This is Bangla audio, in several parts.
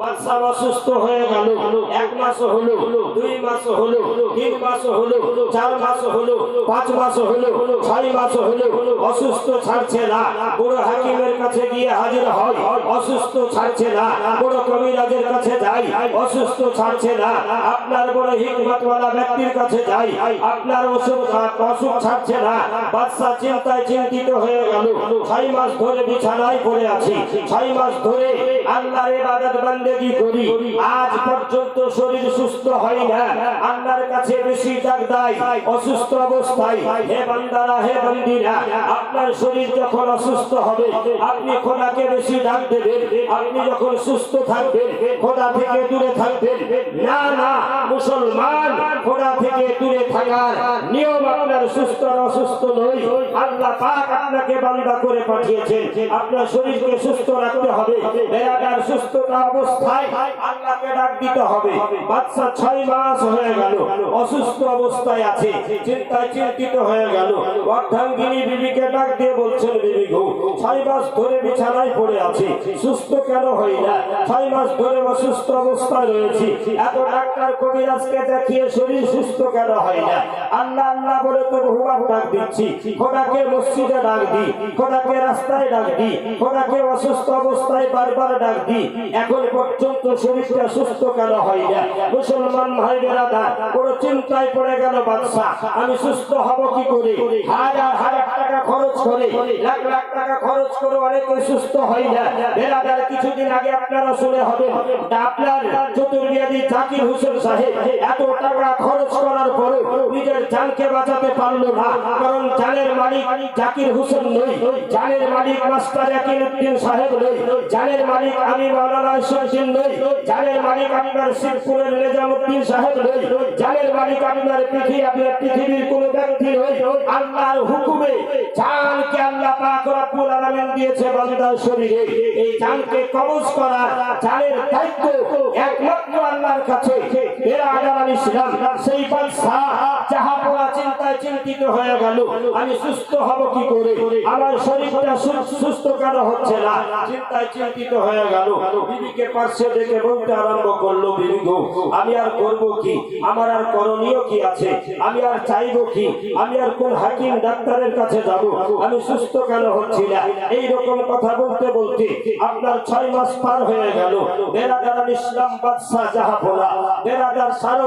বাচ্চা এক মাস হলো, দুই মাস হলো, তিন মাস হলো, চার মাস হলো, পাঁচ মাস হলো, ছয় মাস হলো, অসুস্থ ছাড়ছে না। বড় হাকিমের কাছে গিয়ে হাজির হয়, অসুস্থ ছাড়ছে না। বড় কবিরাজের কাছে যাই অসুস্থ ছাড়ছে না। আপনার বড় হিকমতওয়ালা ব্যক্তির কাছে যাই। আপনার অসুখ অসুখ ছাড়ছে না। বাচ্চা চিন্তায় চিন্তিত হয়ে গেল। ছয় মাস ধরে বিছানায় পড়ে আছি। ছয় মাস ধরে আল্লাহর ইবাদত বান্দেগি করি। আজ পর্যন্ত শরীর সুস্থ হয় না। আল্লাহর কাছে বেশি দেয়। অসুস্থ অবস্থায়। হে বান্দারা, হে বান্দিরা, আপনার শরীর যখন অসুস্থ হবে, আপনি খোদাকে বেশি ডাক দেবেন। আপনি যখন সুস্থ থাকবেন, খোদা থেকে দূরে থাকবেন। না না মুসলমান খোদা থেকে দূরে থাকার নিয়ম আপনার সুস্থ অসুস্থ নয় আল্লাহ পাক আপনাকে বান্দা করে পাঠিয়েছেন। আপনার শরীরকে সুস্থ রাখতে হবে। বেড়াটার সুস্থতা অবস্থায় আল্লাহকে ডাক দিতে হবে। বাচ্চা ছয় মাস হয়ে গেল, অসুস্থ অবস্থায় আছে, চিন্তায় চিন্তিত হয়ে গেল। অর্ধাঙ্গিনী বিবিকে ডাক দিয়ে বলছেন, বিবি গো, ছয় মাস ধরে বিছানায় পড়ে আছে, সুস্থ কেন হই না? ছয় মাস ধরে অসুস্থ অবস্থায় রয়েছি। এত ডাক্তার কবিরাজকে দেখিয়ে শরীর সুস্থ কেন হয় না? আল্লাহ আল্লাহ বলে তোর হুবাহু ডাক দিচ্ছি। খোদাকে মসজিদে ডাক দি, খোদাকে রাস্তায় ডাক দি, খোদাকে অসুস্থ অবস্থায় বারবার ডাক দি। এখন পর্যন্ত শরীরটা সুস্থ কেন হয় না? মুসলমান ভাই বেড়াদা কোনো চিন্তায় পড়ে গেল বাদশাহ। আমি সুস্থ হব কি করে? হাজার হাজার টাকা খরচ করে লাখ লাখ টাকা খরচ করে অনেকে সুস্থ হয় না বেড়াদার কিছুদিন আগে আপনারা শুনে হবে। আপনার চতুর্বেদী জাকির হোসেন সাহেব এত টাকা খরচ করার পরে নিজের জানকে বাঁচাতে পারল না। কারণ জানের মালিক জাকির হোসেন নই। জানের মালিক মাস্টার ইয়াকিন উদ্দিন সাহেব নই। জানের মালিক আমি মাওলানা ইসুদ্দিন নই। জানের মালিক আপনার শিবপুরের নিজামুদ্দিন সাহেব নই। জানের মালিক আপনার পৃথিবী, আপনার পৃথিবীর কোন ব্যক্তি নই। আল্লাহর হুকুমে জানকে আল্লাহ পাক রব্বুল আলামিন দিয়েছে বান্দার শরীরে। এই জানকে কবজ করা জানের দায়িত্ব একমাত্র আল্লাহর কাছে। এরা আদার ইসলাম সেই বাদশাহ চিন্তায় চিন্তিত হয়ে গেল। আমি সুস্থ হব কি করে? আমার শরীরটা সুস্থ কেন হচ্ছে না? চিন্তায় চিন্তিত হয়ে গেল। বিবিকে পার্শ্বে দেখে বলতে আরম্ভ করল, বিবি আমি আর করব কি? আমার আর করণীয় কি আছে? আমি আর চাইব কি? আমি আর কোন হাকিম ডাক্তারের কাছে যাব? আমি সুস্থ কেন হচ্ছি না? এই রকম কথা বলতে বলতে আপনার ছয় মাস পার হয়ে গেল। বেরাদার ইসলাম বাদশাহ যাহা বলা বেরাদার সারো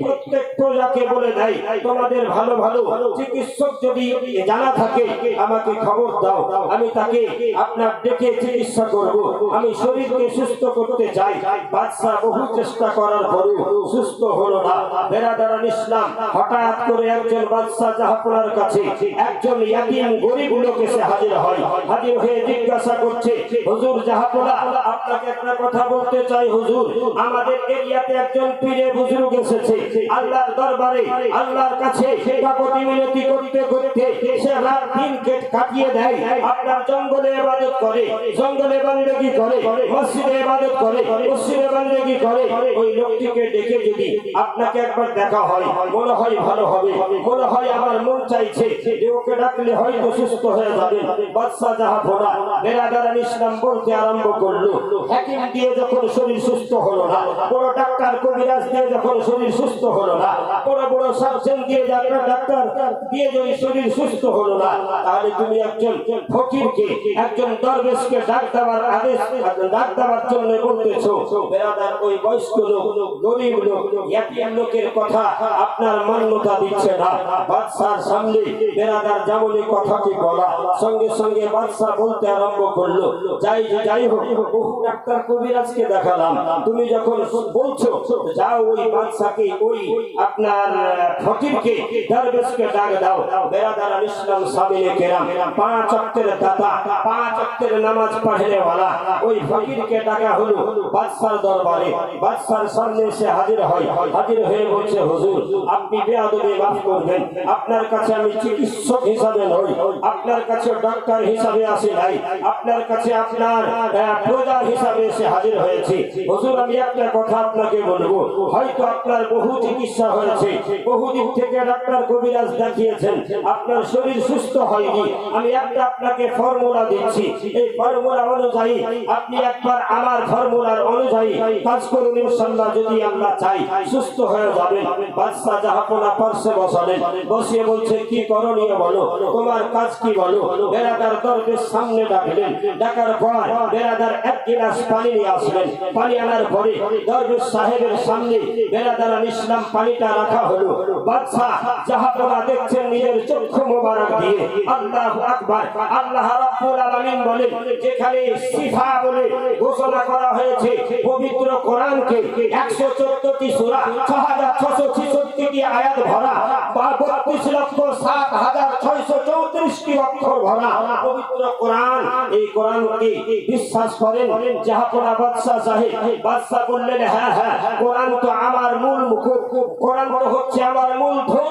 প্রত্যেক প্রজাকে বলে দেয়, তোমাদের ভালো ভালো চিকিৎসক যদি জানা থাকে, আমাকে খবর দাও। আমি তাকে আপনার দেখে চিকিৎসা করব। আমি শরীরকে সুস্থ করতে চাই। বাদশাহ বহু চেষ্টা করার পরেও সুস্থ হলো না। বেরাদার ইসলাম হঠাৎ করে একজন বাদশাহ জাহাপনার কাছে, একজন ইয়াতিম গরিব লোকে সে হাজির হয়। হাজির হয়ে জিজ্ঞাসা করছে, হুজুর জাহাপনা, আপনাকে একটা কথা বলতে চাই হুজুর। আমাদের এরিয়াতে একজন পীরে বুজুর্গ এসেছে। আল্লাহর দরবারে, আল্লাহর কাছে কাকতি মিনতি করতে করতে সে রাত দিন কেট কাটিয়ে দেয়। আপনার জঙ্গলে ইবাদত করে, জঙ্গলে বান্দেগি করে, মসজিদে ইবাদত করে, মসজিদে বান্দেগি করে। ওই লোকটিকে ডেকে যদি আপনাকে একবার দেখা হয়, মনে হয় ভালো হবে। মনে হয় আমার মন চাইছে যে ওকে ডাকলে হয়তো সুস্থ হয়ে যাবে। বাদশাহ যাহা ভোলা বেরাদার ইসলাম বলতে আরম্ভ করল। হাকিম দিয়ে যখন শরীর সুস্থ হলো না, বড় ডাক্তার কবিরাজ দিয়ে যখন শরীর সুস্থ হলো না, বড় বড় সার্জন দিয়ে ডাক্তার ডাক্তার, দিয়ে যদি শরীর সুস্থ হলো না, তাহলে তুমি একজন ফকিরকে, একজন দরবেশকে ডাক দেওয়ার আদেশ ডাক দেওয়ার জন্য বলতেছো বেরাদার ওই বয়স্ক লোক, গরিব লোক লোকের কথা আপনার মান্যতা দিচ্ছে না। বাদশার সামনে বেরাদার যেমনই কথাটি বলা, সঙ্গে সঙ্গে বাদশাহ বলতে আরম্ভ করল, যাই যাই হোক, বহু ডাক্তার কবিরাজকে দেখালাম। তুমি যখন বলছো, যাও ওই বাদশাকে, ওই আপনার ফকিরকে দরবেশকে আপনার কাছে আমি চিকিৎসক হিসাবে নই। আপনার কাছে হিসাবে আসি নাই। আপনার কাছে আপনার প্রজা হিসাবে এসে হাজির হয়েছি। হুজুর, আমি একটা কথা আপনাকে বলব। হয়তো আপনার বহু চিকিৎসা হয়েছে। বহু থেকে ডাক্তার কবিরাজ দেখিয়েছেন, আপনার শরীর সুস্থ হয়নি। আমি একটা আপনাকে ফর্মুলা দিচ্ছি। এই ফর্মুলা অনুযায়ী আপনি একবার আমার ফর্মুলার অনুযায়ী কাজ করুন, ইনশাআল্লাহ, যদি আল্লাহ চাই সুস্থ হয়ে যাবেন। বাদশাহ জাহাপনা পার্শ্বে বসালেন, বসিয়ে বলছে, কি করণীয় বলো? তোমার কাজ কি বলো? বেড়াদার দরবেশ সামনে ডাকলেন। ডাকার পর বেড়াদার এক গিলাস পানি নিয়ে আসলেন। পানি আনার পরে দরবেশ সাহেবের সামনে বেড়াদার ইসলাম পানিটা রাখা হলো। বাদশাহ দেখছেন নিজের চক্ষু মোবারক দিয়ে। আকবার। আল্লাহ রাব্বুল আলামিন যেখানে সিফা বলে ঘোষণা করা হয়েছে, পবিত্র কোরআনকে 114টি সূরা 6666 টি আয়াত ভরা, বা 32 লক্ষ 7634টি অক্ষর ভরা পবিত্র কোরআন। এই কোরআনকে বিশ্বাস করেন জাহাপনা বাদশাহ সাহেব। বাদশাহ বললেন হ্যাঁ হ্যাঁ কোরআন তো আমার মূল মুকুট কোরআন তো হচ্ছে আমার মূল ধন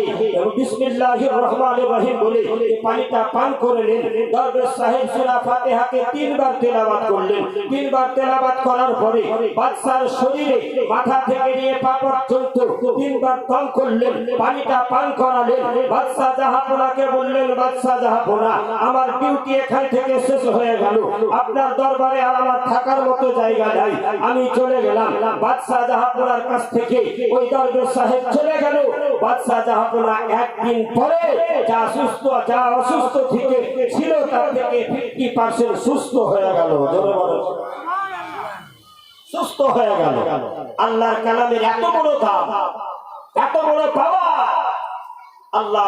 আমার ডিউটি এখান থেকে শেষ হয়ে গেল। আপনার দরবারে আর আমার থাকার মতো জায়গা নাই। আমি চলে গেলাম। বাদশাহ জাহাপনার কাছ থেকে ওই দরবেশ সাহেব চলে গেল। বাদশাহ জাহাপনা একদিন পরে যা সুস্থ, যা অসুস্থ থেকে ছিল তার থেকে ফিফটি পার্সেন্ট সুস্থ হয়ে গেল। সুস্থ হয়ে গেল। আল্লাহর কালামের এত বড় দাম, এত বড় পাওয়া আল্লাহ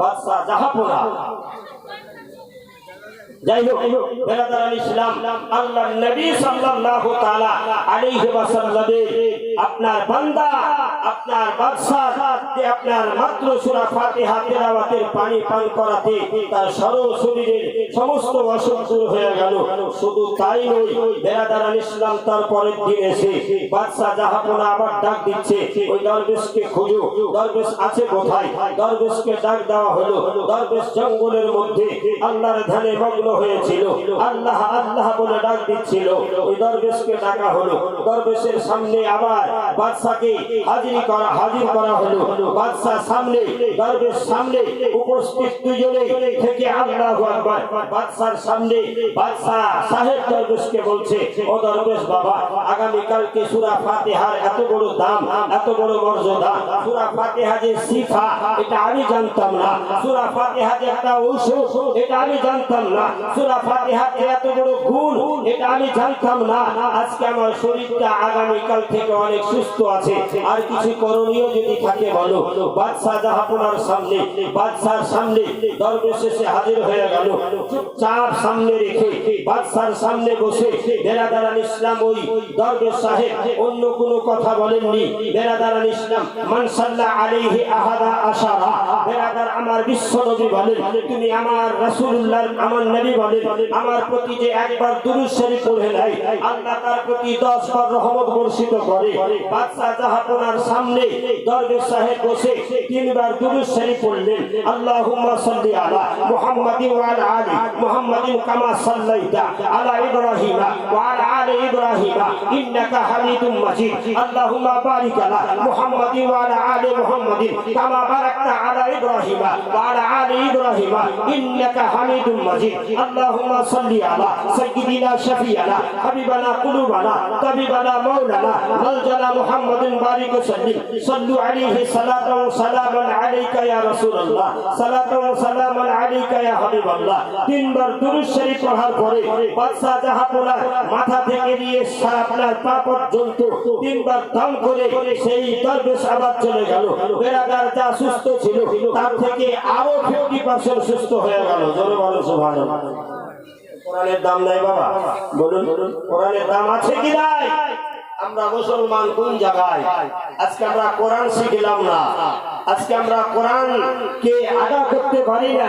বাদশাহ জাহাপনা। সমস্ত হয়ে গেল। শুধু তাই ইসলাম দিন এসে বাদশাহ জাহাপনা আবার ডাক দিচ্ছে, ওই দরবেশকে খুঁজো, দরবেশ আছে কোথায়? দরবেশকে ডাক দেওয়া হলো। দরবেশ জঙ্গলের মধ্যে আল্লাহর ধ্যানে মগ্ন হয়েছিল। আল্লাহ আল্লাহ বলে ডাক দিচ্ছিল ওই দরবেশকে ডাকা হলো। দরবেশের সামনে আবার বাদশাকে হাজিরি করা, হাজির করা হলো। বাদশাহ সামনে, দরবেশ সামনে উপস্থিত দুজনে থেকে আল্লাহ আকবার। বাদশার সামনে বাদশাহ সাহেব দরবেশকে বলছে, ও দরবেশ বাবা আগামী কালকে সূরা ফাতিহার এত বড় দাম, এত বড় মর্যাদা। সূরা ফাতিহা যে শিফা এটা আমি জানতাম না। সূরা ফাতিহা যে একটা ঔষধ এটা আমি জানতাম না। সূরা ফাতিহা এত বড় গুণ এটা আমি জানতাম না। আজকে আমার শরীরটা আগামী কাল থেকে অনেক সুস্থ আছে। আর কিছু করণীয় যদি থাকে বলো। বাদশাহ জাহাপনার সামনে বাদশার সামনে দরবেশ এসে হাজির হয়ে গেল। চুপচাপ সামনে রেখে বাদশার সামনে বসে বেরাদারান ইসলাম ওই দরবেশ সাহেব অন্য কোনো কথা বলেননি। বেরাদারান ইসলাম মানসাল্লাহ আলাইহি আহাদা আশারা। বেরাদার আমার বিশ্ব নবী বলেন, তুমি আমার রাসূলুল্লাহ আমার নবী বলেন আমার প্রতি যে একবার দুরূদ শরীফ পড়ে নাই, আল্লাহ তার প্রতি 10 বার রহমত বর্ষিত করে। বাদশাহ জাহাপনার সামনে দরবেশ সাহেব বসে তিনবার দুরূদ শরীফ পড়লেন। আল্লাহুম্মা সাল্লি আলা মুহাম্মাদিন ওয়া আলা আলি মুহাম্মাদিন কামা সাল্লাইতা আলা ইব্রাহিম ওয়া আলা আলি ইব্রাহিম ইন্নাকা হামিদুম মাজিদ। আল্লাহুম্মা বারিক আলা মুহাম্মাদিন ওয়া আলা আলি মুহাম্মাদিন কামা বারাকতা আলা ইব্রাহিম ওয়া আলা আলি ইব্রাহিম ইন্নাকা হামিদুম মাজিদ। আল্লাহুম্মা সাল্লি আলা সাইয়্যিদিনা শাফিয়ানা হাবিবানা কুলুবানা তাবিবানা মাওলানা মালজানা মুহাম্মাদিন বারিক সাল্লিম সাল্লু। আলাইহি সালাতাও ওয়া সালামান আলাইকা ইয়া রাসূলুল্লাহ। সালাতাও ওয়া সালামান আলাইকা ইয়া হাবিবাল্লাহ। তিনবার দুরূদ শরীফ পড়ার পরে বাদশা জাহাপনা মাথা থেকে নিয়ে আপনার পা পর্যন্ত তিনবার দাম করে সেই দরবেশ আবার চলে গেল। বেড়াদার যা সুস্থ ছিল, তার থেকে আরও ফিফটি পার্সেন্ট সুস্থ হয়ে গেল। বলো, সুবহানাল্লাহ। কোরআনের দাম নাই বাবা। বলুন, কোরআনের দাম আছে কি নাই? আমরা মুসলমান কোন জায়গায়? আজকে আমরা কোরআন শিখলাম না। আজকে আমরা কোরআন কে আদা করতে পারি না।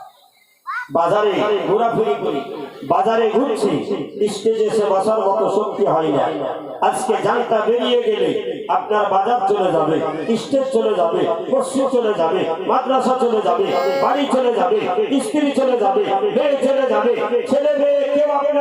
বাজারে ঘোরাফুরি করি। বাজারে ঘুরছি, স্টেজে সে বসার মতো শক্তি হয় না। আজকে জানটা বেরিয়ে গেলে আপনার বাজার চলে যাবে, স্টেজ চলে যাবে পশ্চিম চলে যাবে, মাদ্রাসা চলে যাবে, বাড়ি চলে যাবে স্ত্রী চলে যাবে, মেয়ে চলে যাবে, ছেলে মেয়ে কেউ আপনার